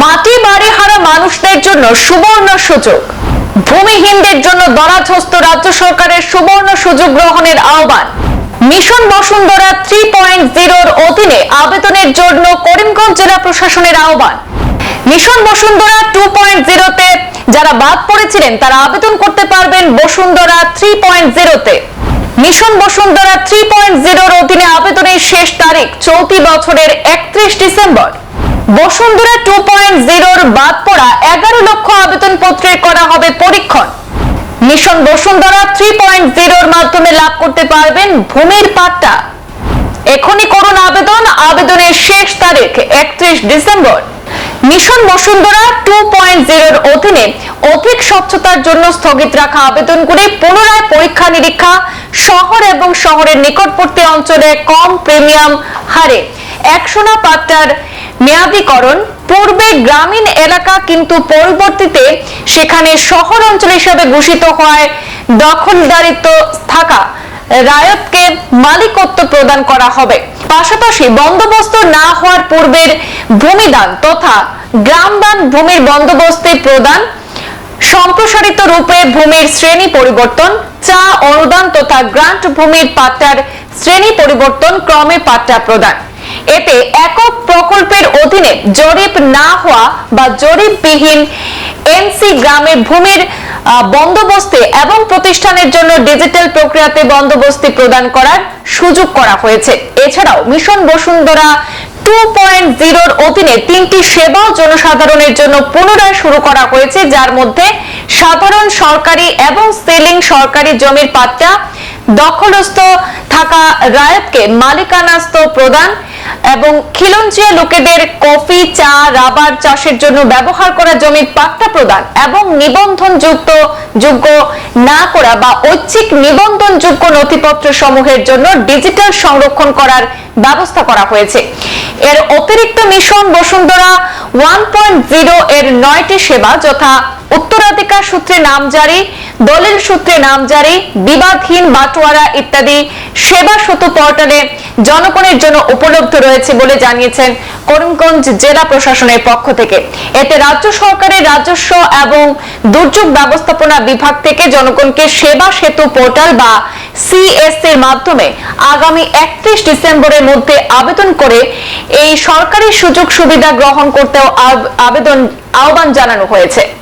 মাটি বাড়ি হারা মানুষদের জন্য সুবর্ণ সুযোগ। ভূমিহীনদের জন্য দরাজহস্ত রাজ্য সরকারের সুবর্ণ সুযোগ গ্রহণের আহ্বান। মিশন বসুন্ধরা থ্রি পয়েন্ট জিরোর অধীনে আবেদনের জন্য করিমগঞ্জ জেলা প্রশাসনের আহ্বান। মিশন বসুন্ধরা টু পয়েন্ট জিরোতে যারা বাদ পড়েছিলেন, তারা আবেদন করতে পারবেন বসুন্ধরা থ্রি পয়েন্ট জিরোতে মিশন বসুন্ধরা থ্রি পয়েন্ট জিরোর অধীনে আবেদনের শেষ তারিখ চলতি বছরের একত্রিশ ডিসেম্বর। বসুন্ধরা টু পয়েন্ট জিরোর বাদ পড়া এগারো লক্ষ আবেদন পত্রের করা হবে পরীক্ষণ। মিশন বসুন্ধরা থ্রি পয়েন্ট জিরোর মাধ্যমে লাভ করতে পারবেন ভূমির পাট্টা। এখনই করুন আবেদন, আবেদনের শেষ তারিখ একত্রিশ December. Mission Basundhara two point জিরোর অধীনে অধিক স্বচ্ছতার জন্য স্থগিত রাখা আবেদনগুলি পুনরায় পরীক্ষা নিরীক্ষা, শহর এবং শহরের নিকটবর্তী অঞ্চলে কম প্রিমিয়াম হারে। একশোনা পাট্টার মেয়াদীকরণ, পূর্বে গ্রামীণ এলাকা কিন্তু পরবর্তীতে সেখানে শহর অঞ্চল হিসেবে ঘোষিত হওয়ায় দখলদারিত্ব থাকা রায়তকে মালিকত্ব প্রদান করা হবে। পাশাপাশি বন্দোবস্ত না হওয়ার পূর্বের ভূমিদান তথা গ্রামদান ভূমির বন্দোবস্তে প্রদান, সম্প্রসারিত রূপে ভূমির শ্রেণি পরিবর্তন, চা অনুদান তথা গ্রান্ট ভূমির পাট্টার শ্রেণি পরিবর্তন ক্রমে পাট্টা প্রদান। এতে একক প্রকল্পের অধীনে জরিপ না হওয়া বা জরিপবিহীন এনসি গ্রামের ভূমির বন্দোবস্তে এবং প্রতিষ্ঠানের জন্য ডিজিটাল প্রক্রিয়াতে বন্দোবস্তি প্রদান করার সুযোগ করা হয়েছে। এছাড়াও মিশন বসুন্ধরা টু পয়েন্ট জিরোর অধীনে তিনটি সেবা জনসাধারণের জন্য পুনরায় শুরু করা হয়েছে, যার মধ্যে সাধারণ সরকারি এবং সেলিং সরকারি জমির পাট্টা দখলস্থ থাকা রায়তকে মালিকানাস্ত প্রদান এবং খিলঞ্চিয়া লোকেদের কফি, চা, রাবার চাষের জন্য ব্যবহার করা জমির পাট্টা প্রদান এবং নিবন্ধন যুক্ত যোগ্য না করা বা ঐচ্ছিক নিবন্ধন যোগ্য নথিপত্র সমূহের জন্য ডিজিটাল সংরক্ষণ করার ব্যবস্থা করা হয়েছে। এর অতিরিক্ত mission Basundhara one point zero এর নয়টি সেবা যথা উত্তরাধিকার সূত্রে নামজারি দলিল সূত্রে নামজারি বিবাদহীন বাটোয়ারা ইত্যাদি সেবা সেতু পোর্টালে জনগণের জন্য উপলব্ধ রয়েছে বলে জানিয়েছেন করিমগঞ্জ জেলা প্রশাসনের পক্ষ থেকে। এতে রাজ্য সরকারের রাজস্ব এবং দুর্যোগ ব্যবস্থাপনা বিভাগ থেকে জনগণকে সেবা সেতু পোর্টাল বা সিএস এর মাধ্যমে আগামী একত্রিশ ডিসেম্বরের মধ্যে আবেদন করে এই সরকারি সুযোগ সুবিধা গ্রহণ করতেও আব- আবেদন, আহ্বান জানানো হয়েছে।